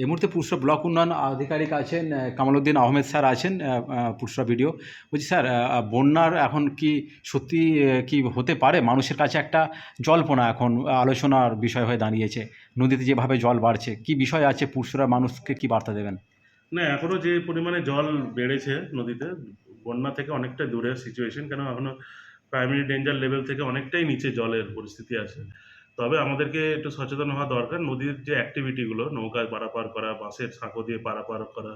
এই মুহূর্তে পুরসরা ব্লক উন্নয়ন আধিকারিক আছেন কামালউদ্দিন আহমেদ স্যার আছেন পুরসরা ভিডিও বলছি স্যার বন্যার এখন কি সত্যি কি হতে পারে? মানুষের কাছে একটা জল্পনা এখন আলোচনার বিষয় হয়ে দাঁড়িয়েছে। নদীতে যেভাবে জল বাড়ছে, কি বিষয় আছে? পুরসরা মানুষকে কি বার্তা দেবেন? না এখনও যে পরিমাণে জল বেড়েছে নদীতে, বন্যা থেকে অনেকটা দূরে সিচুয়েশন কেন এখনও প্রাইমারি ডেঞ্জার লেভেল থেকে অনেকটাই নিচে জলের পরিস্থিতি আছে। তবে আমাদেরকে একটু সচেতন হওয়া দরকার। নদীর যে অ্যাক্টিভিটিগুলো নৌকায় পারাপার করা, বাঁশের সাঁকো দিয়ে পারাপার করা,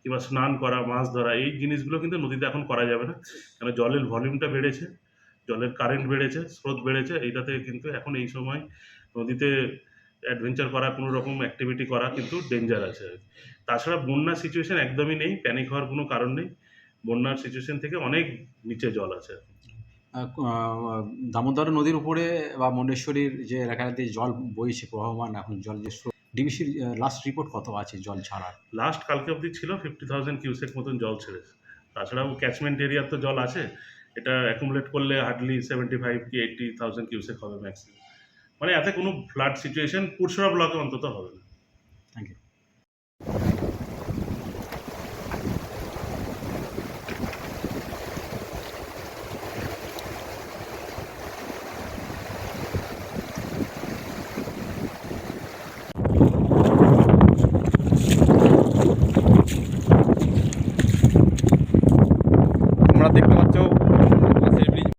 কিংবা স্নান করা, মাছ ধরা, এই জিনিসগুলো কিন্তু নদীতে এখন করা যাবে না। কেন জলের ভলিউমটা বেড়েছে, জলের কারেন্ট বেড়েছে, স্রোত বেড়েছে এইটাতে কিন্তু এখন এই সময় নদীতে অ্যাডভেঞ্চার করা, কোনো রকম অ্যাক্টিভিটি করা কিন্তু ডেঞ্জার আছে। তাছাড়া বন্যার সিচুয়েশন একদমই নেই প্যানিক হওয়ার কোনো কারণ নেই। বন্যার সিচুয়েশন থেকে অনেক নিচে জল আছে। দামোদর নদীর উপরে বা মন্ডেশ্বরীর যে এলাকাতে জল বইছে, প্রবাহমান এখন জল যে ডিবিসির লাস্ট রিপোর্ট কত আছে জল ছাড়ার? লাস্ট কালকে অবধি ছিল ফিফটি থাউজেন্ড কিউসেক মতন জল ছেড়েছে। তাছাড়াও ক্যাচমেন্ট এরিয়ার তো জল আছে, এটা অ্যাকুমুলেট করলে হার্ডলি সেভেন্টি ফাইভ কি এইটটি থাউজেন্ড কিউসেক হবে ম্যাক্সিমাম মানে এতে কোনো ফ্লাড সিচুয়েশন পুরসরা ব্লকে অন্তত হবে না। দেখতে পাচ্ছ